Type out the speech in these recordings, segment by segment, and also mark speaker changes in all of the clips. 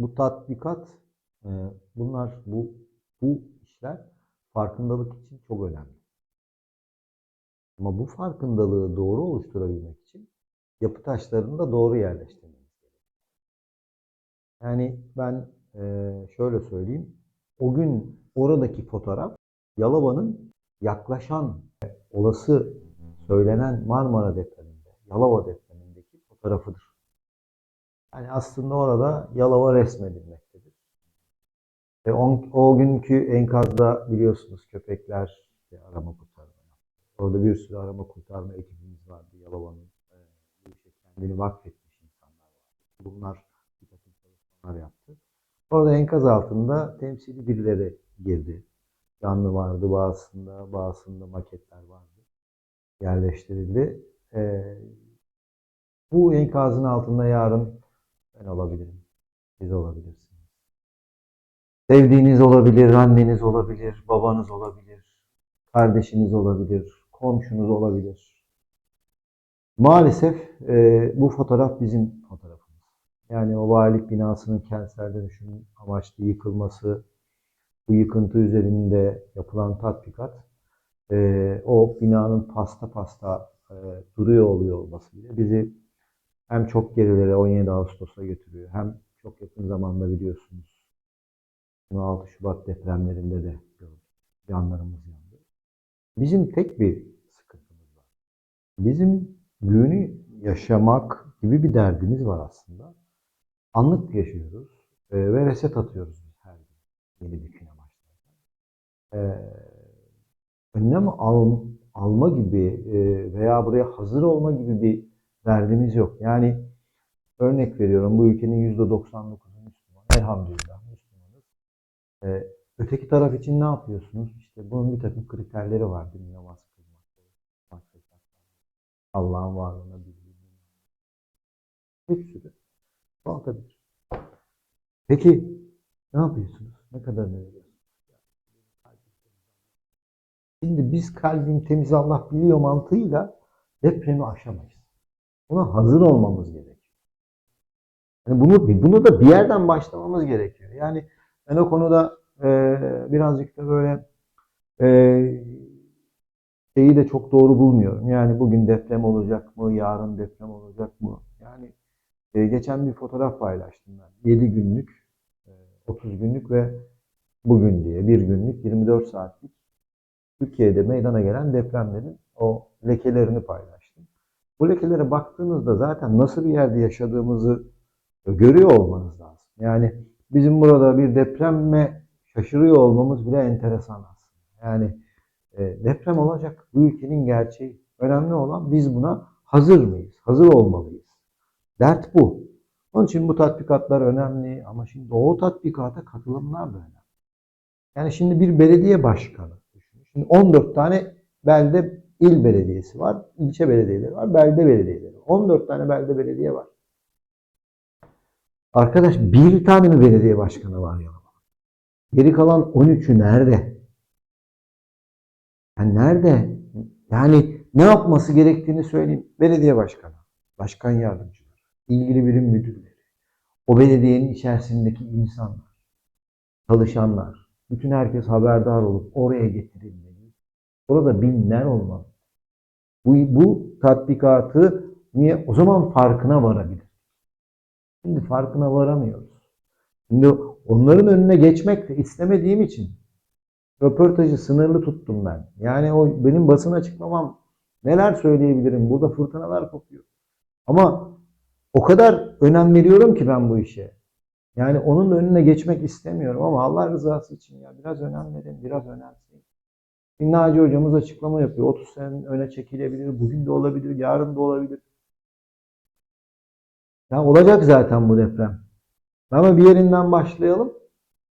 Speaker 1: bu tatbikat, e, bunlar bu bu işler farkındalık için çok önemli. Ama bu farkındalığı doğru oluşturabilmek için yapı taşlarını da doğru yerleştirmemiz gerekiyor. Yani ben e, şöyle söyleyeyim. O gün oradaki fotoğraf Yalova'nın yaklaşan olası söylenen Marmara depreminde, Yalova depremindeki fotoğrafıdır. Yani aslında orada Yalova resmedilmektedir. Ve on, o günkü enkazda biliyorsunuz köpekler işte arama kurtarma. Orada bir sürü arama kurtarma ekibimiz vardı Yalova'nın. e, kendini vakfetmiş insanlar vardı. Bunlar bir takım çalışmalar yaptı. Orada enkaz altında temsili birileri girdi. Canlı vardı bazısında, bazısında maketler vardı. Yerleştirildi. Ee, bu enkazın altında yarın ben olabilirim. Siz olabilirsiniz. Sevdiğiniz olabilir, anneniz olabilir, babanız olabilir, kardeşiniz olabilir, komşunuz olabilir. Maalesef e, bu fotoğraf bizim fotoğrafımız. Yani o valilik binasının kentsel dönüşüm amaçlı yıkılması, bu yıkıntı üzerinde yapılan tatbikat, e, o binanın pasta pasta e, duruyor oluyor olması bile bizi hem çok gerilere 17 Ağustos'a götürüyor, hem çok yakın zamanda biliyorsunuz 26 Şubat depremlerinde de gördük. Canlarımız yandı. Bizim tek bir sıkıntımız var. Bizim günü yaşamak gibi bir derdimiz var aslında. Anlık yaşıyoruz e, ve reset atıyoruz her gün yeni bir güne başlarken. E, önlem al, alma gibi e, veya buraya hazır olma gibi bir derdimiz yok. Yani örnek veriyorum bu ülkenin %99'u Müslüman. Elhamdülillah Müslümanız. E, öteki taraf için ne yapıyorsunuz? İşte bunun bir takım kriterleri var. Mi? Namaz kılmak, Allah'ın varlığına bilgi. Bir sürü. Çoğaltabilir. Peki ne yapıyorsunuz? Ne kadar veriyorsunuz? Şimdi biz kalbim temiz Allah biliyor mantığıyla depremi aşamayız. Buna hazır olmamız gerekiyor. Yani bunu, bunu da bir yerden başlamamız gerekiyor. Yani ben o konuda e, birazcık da böyle e, şeyi de çok doğru bulmuyorum. Yani bugün deprem olacak mı, yarın deprem olacak mı? Yani e, geçen bir fotoğraf paylaştım ben. 7 günlük, e, 30 günlük ve bugün diye bir günlük 24 saatlik Türkiye'de meydana gelen depremlerin o lekelerini paylaştım. Bu lekelere baktığınızda zaten nasıl bir yerde yaşadığımızı görüyor olmanız lazım. Yani bizim burada bir depremme şaşırıyor olmamız bile enteresan aslında. Yani e, deprem olacak bu ülkenin gerçeği. Önemli olan biz buna hazır mıyız? Hazır olmalıyız. Dert bu. Onun için bu tatbikatlar önemli ama şimdi o tatbikata katılımlar da önemli. Yani şimdi bir belediye başkanı düşünün. Şimdi 14 tane belde il belediyesi var, ilçe belediyeleri var, belde belediyeleri. 14 tane belde belediye var. Arkadaş bir tane mi belediye başkanı var ya? Geri kalan 13'ü nerede? Yani nerede? Yani ne yapması gerektiğini söyleyeyim. Belediye başkanı, başkan yardımcıları, ilgili birim müdürleri, o belediyenin içerisindeki insanlar, çalışanlar, bütün herkes haberdar olup oraya getirilmeli. Orada binler olmalı. Bu, bu tatbikatı niye? O zaman farkına varabilir. Şimdi farkına varamıyoruz. Şimdi onların önüne geçmek de istemediğim için röportajı sınırlı tuttum ben. Yani o benim basın açıklamam neler söyleyebilirim? Burada fırtınalar kopuyor. Ama o kadar önem veriyorum ki ben bu işe. Yani onun önüne geçmek istemiyorum ama Allah rızası için ya biraz önem verin, biraz önemseyin. Şimdi Naci hocamız açıklama yapıyor. 30 senenin öne çekilebilir, bugün de olabilir, yarın da olabilir. Ya olacak zaten bu deprem. Ama bir yerinden başlayalım.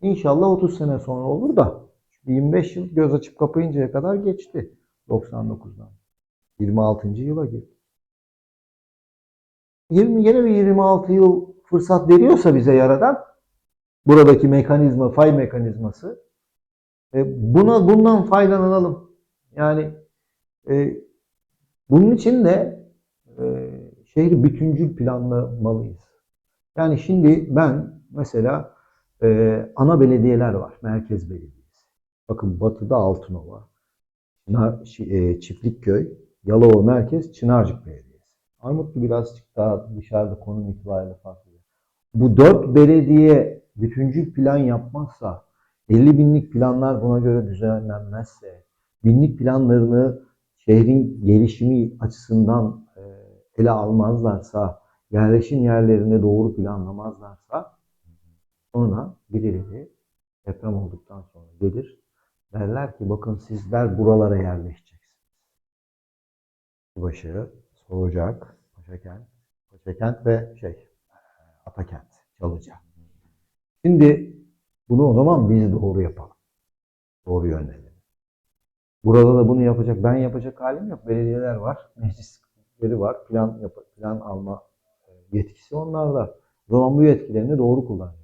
Speaker 1: İnşallah 30 sene sonra olur da 25 yıl göz açıp kapayıncaya kadar geçti 99'dan. 26. yıla girdi. 20 yine bir 26 yıl fırsat veriyorsa bize yaradan buradaki mekanizma, fay mekanizması e, buna bundan faydalanalım. Yani e, bunun için de e, şehri bütüncül planlamalıyız. Yani şimdi ben Mesela e, ana belediyeler var. Merkez Belediyesi. Bakın batıda Altınova, Çınar, Şi- e, Çiftlikköy, Yalova Merkez, Çınarcık Belediyesi. Armutlu birazcık daha dışarıda konum itibariyle farklı. Bu dört belediye bütüncül plan yapmazsa, 50 binlik planlar buna göre düzenlenmezse, binlik planlarını şehrin gelişimi açısından e, ele almazlarsa, yerleşim yerlerinde doğru planlamazlarsa, sonra birileri deprem olduktan sonra gelir, derler ki bakın sizler buralara yerleşeceksiniz. Başı, Soğucak, Paşakent, Paşakent ve şey, Atakent, Çalıca. Şimdi bunu o zaman biz doğru yapalım. Doğru yönlenelim. Burada da bunu yapacak, ben yapacak halim yok. Belediyeler var, meclisleri var, plan yap plan alma e, yetkisi onlarda. O zaman bu yetkilerini doğru kullanacak.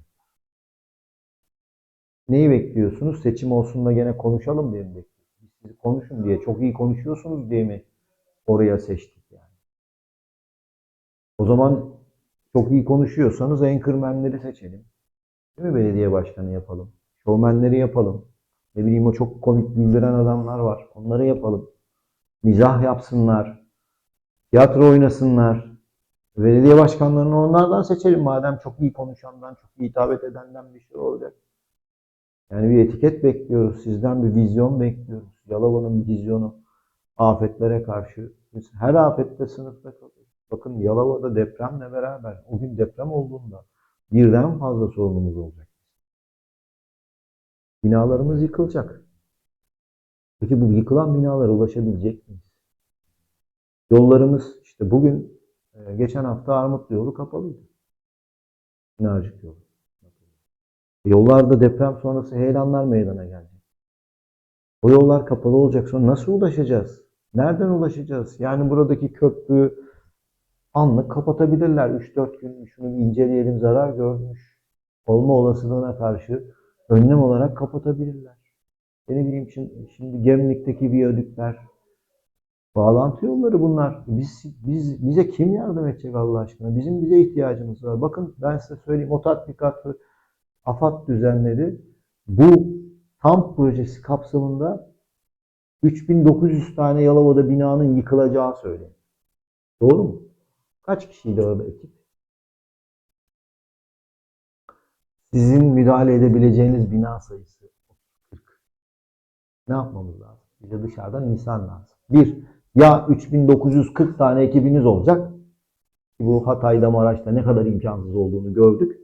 Speaker 1: Neyi bekliyorsunuz? Seçim olsun da gene konuşalım diye mi bekliyorsunuz? Sizi konuşun diye, çok iyi konuşuyorsunuz diye mi oraya seçtik yani? O zaman çok iyi konuşuyorsanız enkırmenleri seçelim. Değil mi belediye başkanı yapalım? Şovmenleri yapalım. Ne bileyim o çok komik güldüren adamlar var. Onları yapalım. Mizah yapsınlar. Tiyatro oynasınlar. Belediye başkanlarını onlardan seçelim. Madem çok iyi konuşandan, çok iyi hitap edenden bir şey olacak. Yani bir etiket bekliyoruz. Sizden bir vizyon bekliyoruz. Yalova'nın vizyonu afetlere karşı. Biz her afette sınıfta kalıyoruz. Bakın Yalova'da depremle beraber o gün deprem olduğunda birden fazla sorunumuz olacak. Binalarımız yıkılacak. Peki bu yıkılan binalara ulaşabilecek miyiz? Yollarımız işte bugün e, geçen hafta Armutlu yolu kapalıydı. Pınarcık yolu. Yollarda deprem sonrası heyelanlar meydana gelecek. O yollar kapalı olacak. Sonra nasıl ulaşacağız? Nereden ulaşacağız? Yani buradaki köprü anlık kapatabilirler. 3-4 gün şunu bir inceleyelim zarar görmüş. Olma olasılığına karşı önlem olarak kapatabilirler. E Ne bileyim şimdi, şimdi Gemlik'teki viyadükler, bağlantı yolları bunlar. Biz, biz, bize kim yardım edecek Allah aşkına? Bizim bize ihtiyacımız var. Bakın ben size söyleyeyim o tatbikatı AFAD düzenledi. Bu tam projesi kapsamında 3900 tane Yalova'da binanın yıkılacağı söyleniyor. Doğru mu? Kaç kişiydi orada ekip? Sizin müdahale edebileceğiniz bina sayısı 40. Ne yapmamız lazım? Bize dışarıdan insan lazım. Bir, ya 3940 tane ekibiniz olacak. Bu Hatay'da, Maraş'ta ne kadar imkansız olduğunu gördük.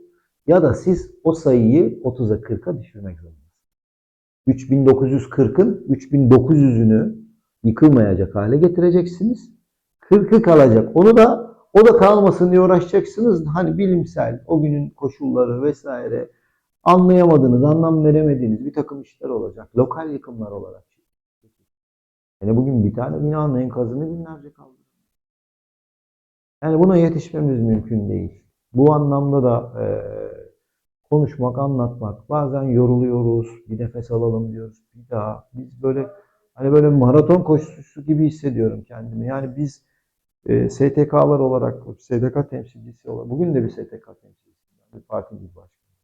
Speaker 1: Ya da siz o sayıyı 30'a 40'a düşürmek zorundasınız. 3940'ın 3900'ünü yıkılmayacak hale getireceksiniz. 40'ı kalacak. Onu da o da kalmasın diye uğraşacaksınız. Hani bilimsel, o günün koşulları vesaire anlayamadığınız, anlam veremediğiniz bir takım işler olacak. Lokal yıkımlar olarak. Yani bugün bir tane binanın enkazını binlerce kaldırdı. Yani buna yetişmemiz mümkün değil. Bu anlamda da e, konuşmak, anlatmak. Bazen yoruluyoruz, bir nefes alalım diyoruz. Bir daha. Biz böyle hani böyle maraton koşusu gibi hissediyorum kendimi. Yani biz e, STK'lar olarak, STK temsilcisi olarak, bugün de bir STK temsilcisi, bir parti bir başkanı.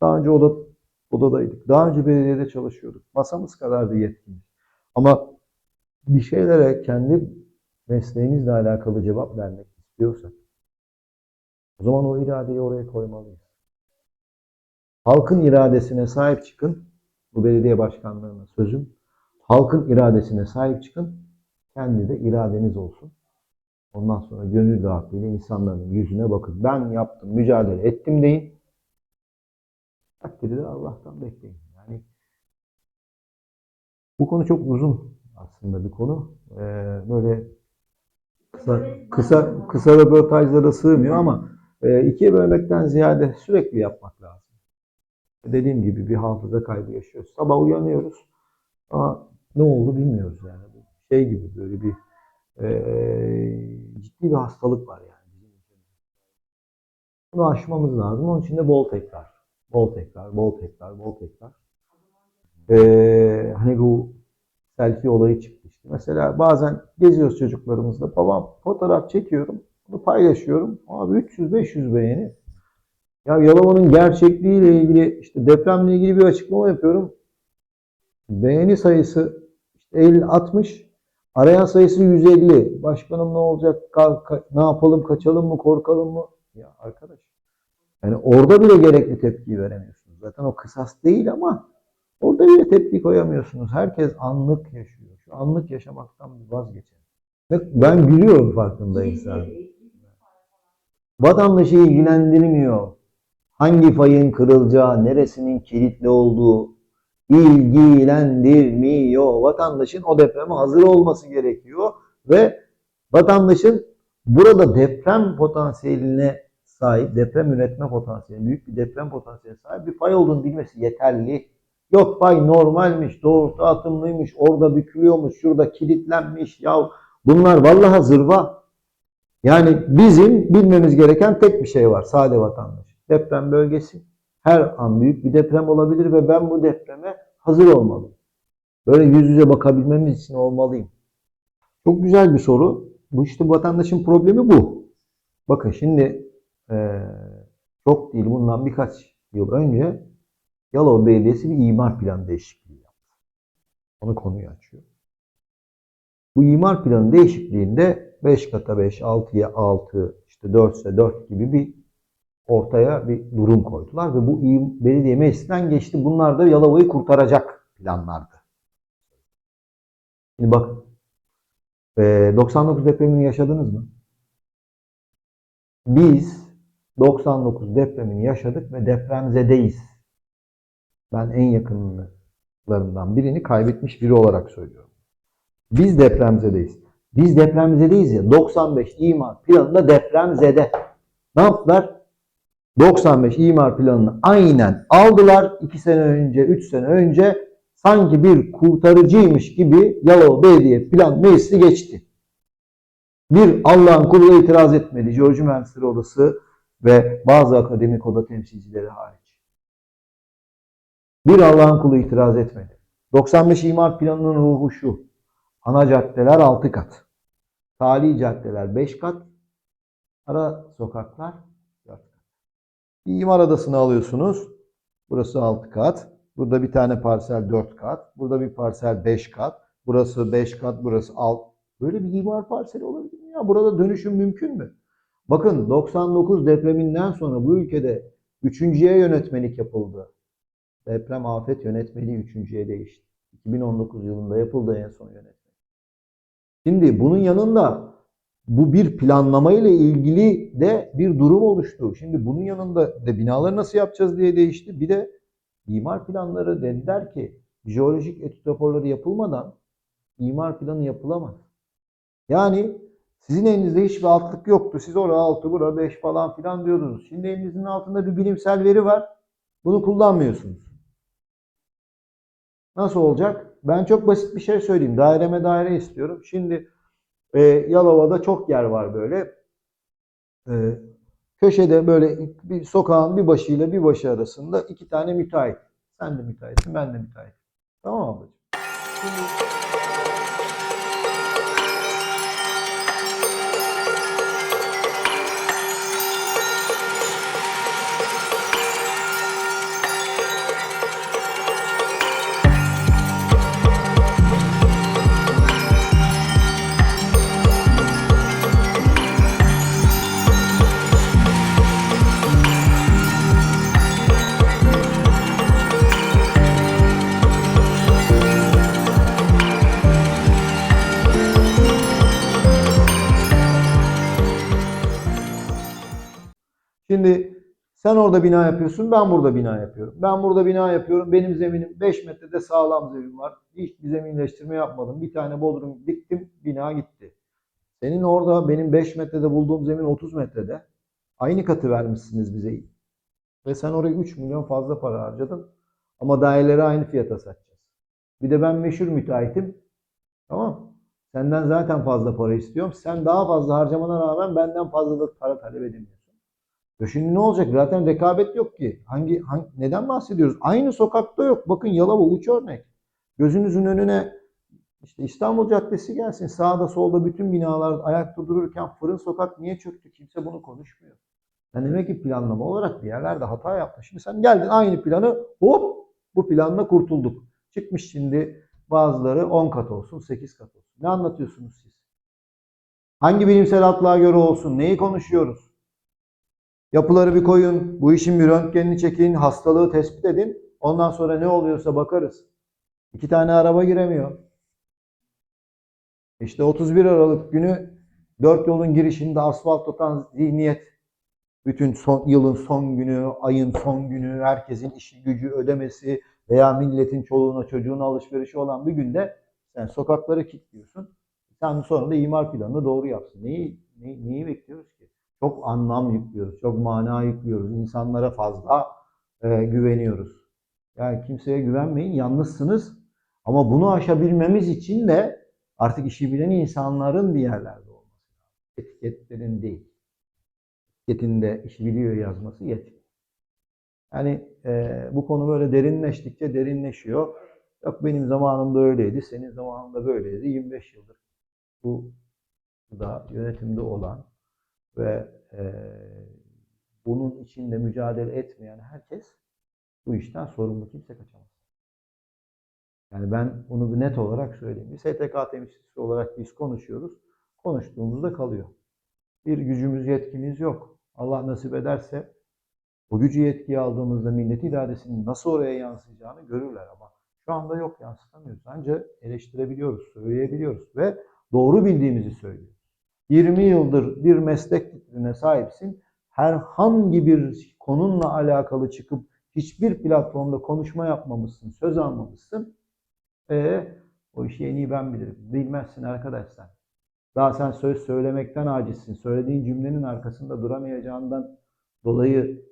Speaker 1: Daha önce oda, odadaydık. Daha önce belediyede çalışıyorduk. Masamız kadardı yetkimiz. Ama bir şeylere kendi mesleğimizle alakalı cevap vermek istiyorsak, o zaman o iradeyi oraya koymalıyız. Halkın iradesine sahip çıkın. Bu belediye başkanlığına sözüm. Halkın iradesine sahip çıkın. Kendi de iradeniz olsun. Ondan sonra gönül rahatlığıyla insanların yüzüne bakın. Ben yaptım, mücadele ettim deyin. Takdiri de Allah'tan bekleyin. Yani bu konu çok uzun aslında bir konu. Ee, böyle kısa kısa kısa röportajlara sığmıyor ama e, ikiye bölmekten ziyade sürekli yapmak lazım. Dediğim gibi bir hafıza kaybı yaşıyoruz. Sabah uyanıyoruz ama ne oldu bilmiyoruz yani. Şey gibi böyle bir e, ciddi bir hastalık var yani. Bunu aşmamız lazım. Onun için de bol tekrar. Bol tekrar, bol tekrar, bol tekrar. Ee, hani bu selfie olayı çıktı işte. Mesela bazen geziyoruz çocuklarımızla. Babam fotoğraf çekiyorum. Bunu paylaşıyorum. Abi 300-500 beğeni. Ya Yalova'nın gerçekliğiyle ilgili işte depremle ilgili bir açıklama yapıyorum. Beğeni sayısı işte 50 60 arayan sayısı 150. Başkanım ne olacak? Ka- ka- ne yapalım? Kaçalım mı? Korkalım mı? Ya arkadaş. Yani orada bile gerekli tepkiyi veremiyorsunuz. Zaten o kısas değil ama orada bile tepki koyamıyorsunuz. Herkes anlık yaşıyor. Şu anlık yaşamaktan bir vazgeçin. Ben gülüyorum farkındaysan. Vatandaşı ilgilendirmiyor. Hangi fayın kırılacağı, neresinin kilitli olduğu ilgilendirmiyor. Vatandaşın o depreme hazır olması gerekiyor ve vatandaşın burada deprem potansiyeline sahip, deprem üretme potansiyeline, büyük bir deprem potansiyeline sahip bir fay olduğunu bilmesi yeterli. Yok fay normalmiş, doğrultu atımlıymış, orada bükülüyormuş, şurada kilitlenmiş. Ya bunlar vallahi zırva. Yani bizim bilmemiz gereken tek bir şey var sade vatandaş. Deprem bölgesi. Her an büyük bir deprem olabilir ve ben bu depreme hazır olmalıyım. Böyle yüz yüze bakabilmemiz için olmalıyım. Çok güzel bir soru. Bu işte vatandaşın problemi bu. Bakın şimdi eee, çok değil bundan birkaç yıl önce Yalova Belediyesi bir imar planı değişikliği yaptı. Onu konuyu açıyor. Bu imar planı değişikliğinde 5 kata 5, 6'ya 6, işte 4 ise 4 gibi bir ortaya bir durum koydular ve bu iyi belediye meclisinden geçti. Bunlar da Yalova'yı kurtaracak planlardı. Şimdi eee, 99 depremini yaşadınız mı? Biz 99 depremini yaşadık ve depremzedeyiz. Ben en yakınlarından birini kaybetmiş biri olarak söylüyorum. Biz depremzedeyiz. Biz depremzedeyiz ya 95 imar planında depremzede. Ne yaptılar? 95 imar planını aynen aldılar. 2 sene önce, 3 sene önce sanki bir kurtarıcıymış gibi Yalova Belediye Plan Meclisi geçti. Bir Allah'ın kulu da itiraz etmedi. George Mühendisleri Odası ve bazı akademik oda temsilcileri hariç. Bir Allah'ın kulu itiraz etmedi. 95 imar planının ruhu şu. Ana caddeler 6 kat. Tali caddeler 5 kat. Ara sokaklar 4 kat. Bir imar adasını alıyorsunuz. Burası 6 kat. Burada bir tane parsel 4 kat. Burada bir parsel 5 kat. Burası 5 kat, burası 6. Böyle bir imar parseli olabilir mi ya? Burada dönüşüm mümkün mü? Bakın 99 depreminden sonra bu ülkede üçüncüye yönetmelik yapıldı. Deprem afet yönetmeliği üçüncüye değişti. 2019 yılında yapıldı en son yönetmelik. Şimdi bunun yanında bu bir planlama ile ilgili de bir durum oluştu. Şimdi bunun yanında da binaları nasıl yapacağız diye değişti. Bir de imar planları dediler ki jeolojik etüt raporları yapılmadan imar planı yapılamaz. Yani sizin elinizde hiçbir altlık yoktu. Siz oraya 6, bura 5 falan filan diyordunuz. Şimdi elinizin altında bir bilimsel veri var. Bunu kullanmıyorsunuz. Nasıl olacak? Ben çok basit bir şey söyleyeyim. Daireme daire istiyorum. Şimdi e, Yalova'da çok yer var böyle. E, köşede böyle bir sokağın bir başıyla bir başı arasında iki tane müteahhit. Sen de müteahhitsin, ben de müteahhit. Tamam ablacığım? Sen orada bina yapıyorsun, ben burada bina yapıyorum. Ben burada bina yapıyorum, benim zeminim 5 metrede sağlam zemin var. Hiçbir zeminleştirme yapmadım. Bir tane bodrum diktim, bina gitti. Senin orada benim 5 metrede bulduğum zemin 30 metrede. Aynı katı vermişsiniz bize. Ve sen oraya 3 milyon fazla para harcadın. Ama daireleri aynı fiyata satacağız. Bir de ben meşhur müteahhitim. Tamam Senden zaten fazla para istiyorum. Sen daha fazla harcamana rağmen benden fazla da para talep edemiyorsun. Ya şimdi ne olacak? Zaten rekabet yok ki. Hangi, hangi neden bahsediyoruz? Aynı sokakta yok. Bakın Yalova uç örnek. Gözünüzün önüne işte İstanbul Caddesi gelsin. Sağda solda bütün binalar ayakta dururken fırın sokak niye çöktü? Kimse bunu konuşmuyor. Yani demek ki planlama olarak bir yerlerde hata yaptın. Şimdi sen geldin aynı planı hop bu planla kurtulduk. Çıkmış şimdi bazıları 10 kat olsun, 8 kat olsun. Ne anlatıyorsunuz siz? Hangi bilimsel atlığa göre olsun? Neyi konuşuyoruz? Yapıları bir koyun, bu işin bir röntgenini çekin, hastalığı tespit edin. Ondan sonra ne oluyorsa bakarız. İki tane araba giremiyor. İşte 31 Aralık günü dört yolun girişinde asfalt tutan zihniyet. Bütün son, yılın son günü, ayın son günü, herkesin işi gücü ödemesi veya milletin çoluğuna çocuğuna alışverişi olan bir günde sen sokakları kilitliyorsun. Sen sonra da imar planını doğru yapsın. Neyi, neyi, neyi bekliyoruz ki? Çok anlam yüklüyoruz, çok mana yüklüyoruz. İnsanlara fazla e, güveniyoruz. Yani kimseye güvenmeyin, yalnızsınız. Ama bunu aşabilmemiz için de artık işi bilen insanların bir yerlerde olması lazım. Etiketlerin değil. Etiketinde işi biliyor yazması yetmiyor. Yani e, bu konu böyle derinleştikçe derinleşiyor. Yok benim zamanımda öyleydi, senin zamanında böyleydi. 25 yıldır bu da yönetimde olan ve e, bunun içinde mücadele etmeyen herkes bu işten sorumlu. Kimse kaçamaz. Yani ben bunu bir net olarak söyleyeyim. Bir STK temsilcisi olarak biz konuşuyoruz. Konuştuğumuzda kalıyor. Bir gücümüz, yetkimiz yok. Allah nasip ederse o gücü yetkiyi aldığımızda millet iradesinin nasıl oraya yansıyacağını görürler ama şu anda yok yansıtamıyoruz. Ancak eleştirebiliyoruz, söyleyebiliyoruz ve doğru bildiğimizi söylüyoruz. 20 yıldır bir meslek titrine sahipsin. Herhangi bir konunla alakalı çıkıp hiçbir platformda konuşma yapmamışsın, söz almamışsın. E o işi en iyi ben bilirim. Bilmezsin arkadaş sen. Daha sen söz söylemekten acizsin. Söylediğin cümlenin arkasında duramayacağından dolayı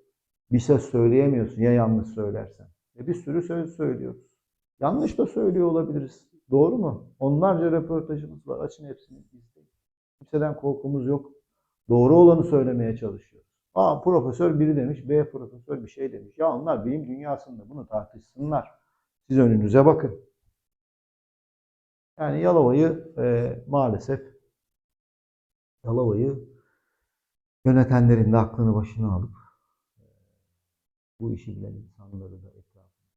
Speaker 1: bir söz söyleyemiyorsun ya yanlış söylersen. E bir sürü söz söylüyoruz. Yanlış da söylüyor olabiliriz. Doğru mu? Onlarca röportajımız var. Açın hepsini izleyin. Kimseden korkumuz yok. Doğru olanı söylemeye çalışıyoruz. A profesör biri demiş, B profesör bir şey demiş. Ya onlar bilim dünyasında bunu tartışsınlar. Siz önünüze bakın. Yani Yalova'yı e, maalesef Yalova'yı yönetenlerin de aklını başına alıp bu işi bilen insanları da etrafına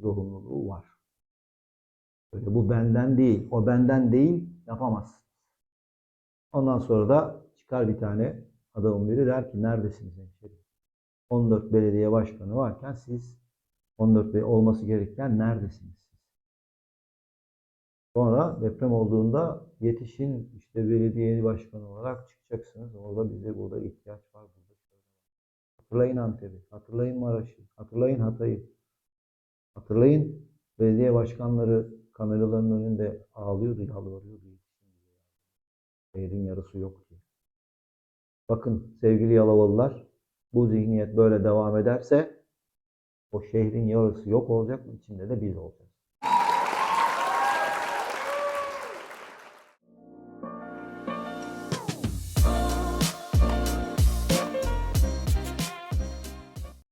Speaker 1: zorunluluğu var. Öyle bu benden değil, o benden değil yapamazsın. Ondan sonra da çıkar bir tane adamın biri der ki neredesiniz hemşerim? 14 belediye başkanı varken siz 14 bey olması gereken neredesiniz? Sonra deprem olduğunda yetişin işte belediye başkanı olarak çıkacaksınız. Orada bize burada ihtiyaç var. Burada. Hatırlayın Antep'i, hatırlayın Maraş'ı, hatırlayın Hatay'ı. Hatırlayın belediye başkanları kameraların önünde ağlıyordu, yalvarıyordu. Şehrin yarısı yok diye. Bakın sevgili Yalovalılar, bu zihniyet böyle devam ederse o şehrin yarısı yok olacak, içinde de biz olacağız.